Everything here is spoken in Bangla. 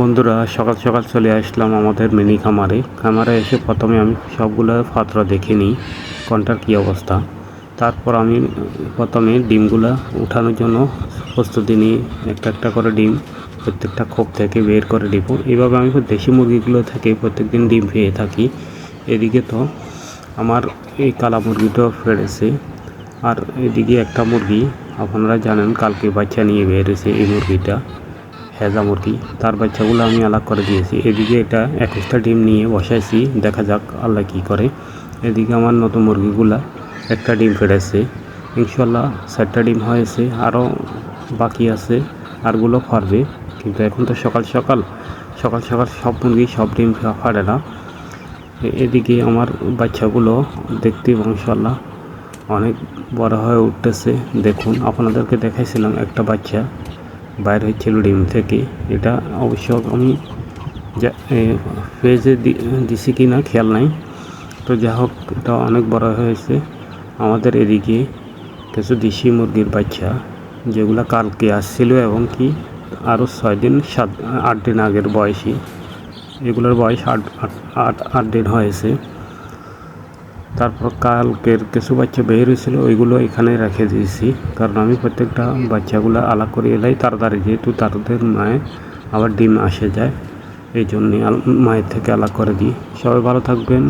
বন্ধুরা, সকাল সকাল চলে আসলাম আমাদের মিনি খামারে। খামারে এসে প্রথমে আমি সবগুলো পাত্র দেখে নিই, কোনটার কী অবস্থা। তারপর আমি প্রথমে ডিমগুলা উঠানোর জন্য প্রস্তুতি নিয়ে একটা একটা করে ডিম, প্রত্যেকটা খোপ থেকে বের করে দিব এভাবে আমি দেশি মুরগিগুলো থেকে প্রত্যেকদিন ডিম পেয়ে থাকি। এদিকে তো আমার এই কালা মুরগিটাও ফেড়েছে আর এদিকে একটা মুরগি, আপনারা জানেন, কালকে বাচ্চা নিয়ে বেরিয়েছে এই মুরগিটা। হেজা মুরগি তার বাচ্চাগুলো আমি আলাগ করে দিয়েছি। এদিকে এটা একুশটা ডিম নিয়ে বসাইছি। দেখা যাক আল্লাহ কী করে। এদিকে আমার নতুন মুরগিগুলা একটা ডিম ফেড়েছে। ইনশাল্লাহ চারটা ডিম হয়েছে। আরও বাকি আছে। আরগুলো ফারবে কিন্তু এখন তো সকাল সকাল। সকাল সকাল সব মুরগি সব ডিম ফাড়ে না। এদিকে আমার বাচ্চাগুলো দেখতে মাশাল্লাহ অনেক বড় হয়ে উঠতেছে। দেখুন, আপনাদেরকে দেখাইছিলাম একটা বাচ্চা। বাইর হয়েছিল ডিম থেকে। এটা অবশ্য আমি যা পেজে দিছি কি না খেয়াল নাই। তো যা হোক, এটা অনেক বড় হয়েছে। আমাদের এদিকে কিছু দেশি মুরগির বাচ্চা, যেগুলো কালকে আসছিল এবং কি আরও ছয় দিন, সাত, আট দিন আগের বয়সী, এগুলোর বয়স আট আট আট আট দিন হয়েছে। তারপর কালকের কিছু বাচ্চা বের হয়েছিল, ওইগুলো এখানে রেখে দিয়েছি। কারণ আমি প্রত্যেকটা বাচ্চাগুলো আলাদা করে এলাই, তাড়াতাড়ি যেহেতু তাদের মায়ে আবার ডিম আসে যায়, এই জন্যে মায়ের থেকে আলাদা করে দিই। সবাই ভালো থাকবেন।